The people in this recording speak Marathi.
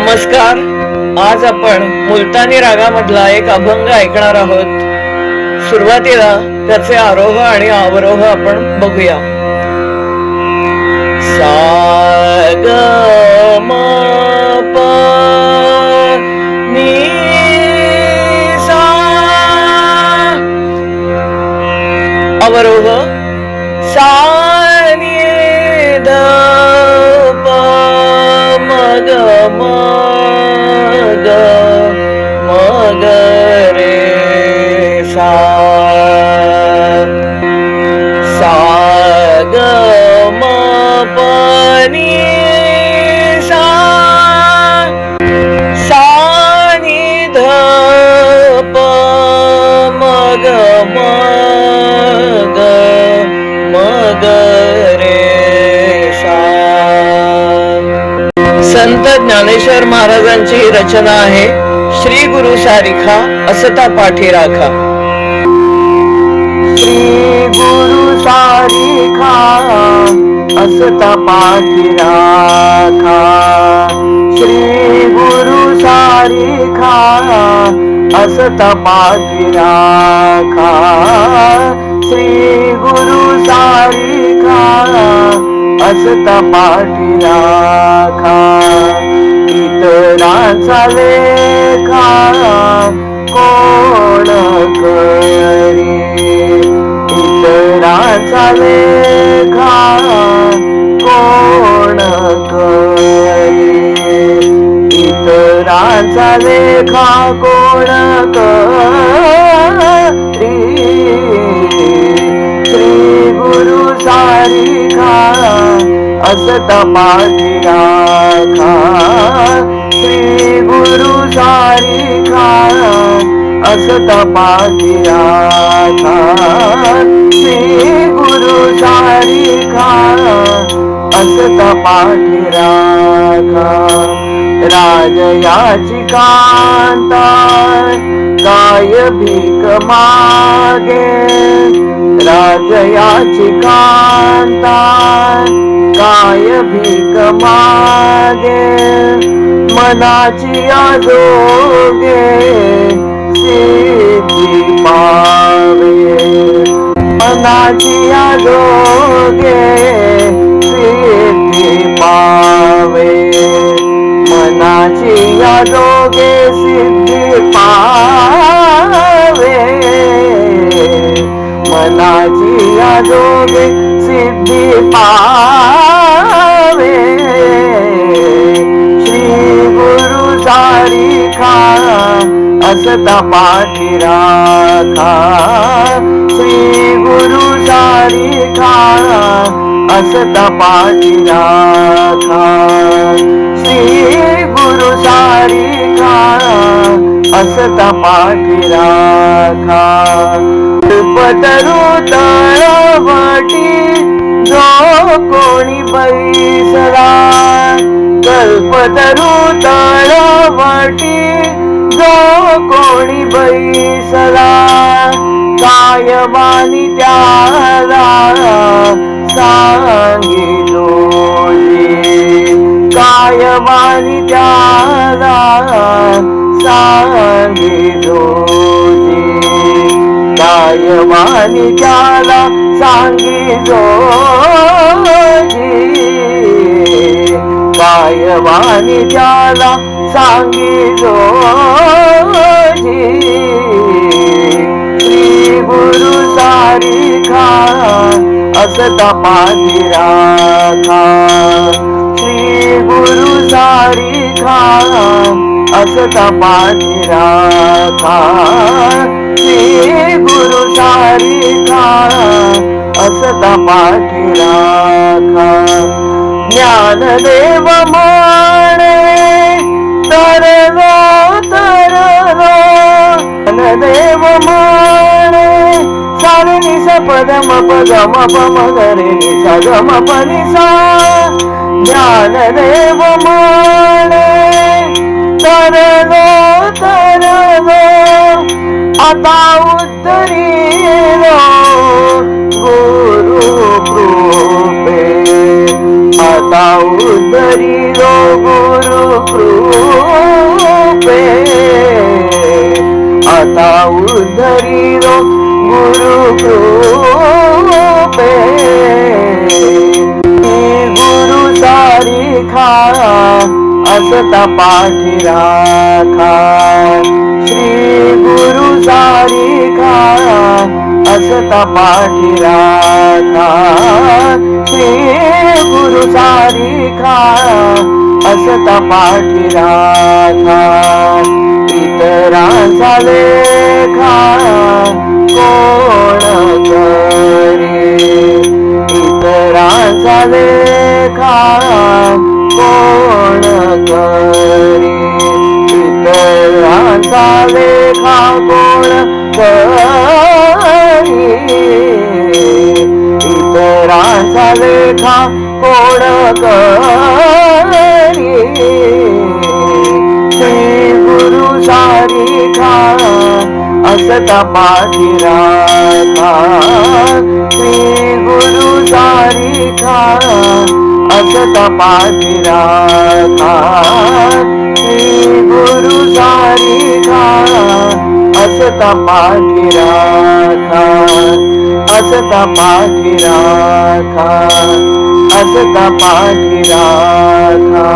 नमस्कार. आज आपण मुलतानी रागामधला एक अभंग ऐकणार आहोत. सुरुवातीला त्याचे आरोह आणि अवरोह आपण बघूया. सा ग सा अवरोह सा संत ज्ञानेश्वर महाराजांची रचना आहे श्री गुरु सारिखा असता पाठी राखा श्री गुरु सारिखा असता पाठी राखा. श्री गुरु सारिखा असता पाठी राखा. श्री गुरु सारिखा असता पाठी राखा. इतरांचा लेखा कोण करी? इतरांचा लेखा कोण करी? इतरांचा लेखा कोण करी श्री गुरु सारिका असत पाठी राखा श्री गुरु असता पाठिया श्री गुरु सारिका असता पाठी राजयाची कांता काय भीक मागे. राजयाची कांता काय भीक मागे. मनाची आजोगे. सिद्धी पावे मनाची आरोगे सिद्धी पावे. मनाची आरोगे सिद्धी पावे. मनाची आरोगे सिद्धी पावे श्री गुरु सारी खा पाठी राखा. श्री गुरु सारिखा असता पाठी राखा. श्री गुरु सारिखा असता पाठी राखा. पतरू तळवटी जो कोणी बैसला कल्पतरू तळवटी जो कोणी बैसला कायमानी त्याला सांगितलो कायमानी त्याला सांगितलो कायमानी त्याला सांगिलो कायमानी त्याला सांगितलो श्री गुरु सारिखा असता पाठी राखा. श्री गुरु सारिखा असता पाठी राखा. श्री गुरु सारिखा असता पाठी राखा. ज्ञानदेव పదమ పదమ పమగరి సగమ పనిసా జ్ఞానదేవమాణే తరదో తరదో అతా ఉత్తరీలో గురు కృపే. అతా ఉత్తరీలో గురు కృపే. అతా ఉద్ధరిలో గురు కృపే. पे। गुरु सारी खा असता पाठी राखा। श्री गुरु सारी खा असता पाठी राखा। श्री गुरु सारी खा असता पाठी राखा। इतरा झाले खा कोण करे इतरांचा लेखा कोण करी? इतरांचा लेखा कोण करी? इतरांचा लेखा कोण करी? असता पाठी राखा श्री गुरु सारिखा असता पाठी राखा श्री गुरु सारिखा असता पाठी राखा असता पाठी राखा असता पाठी राखा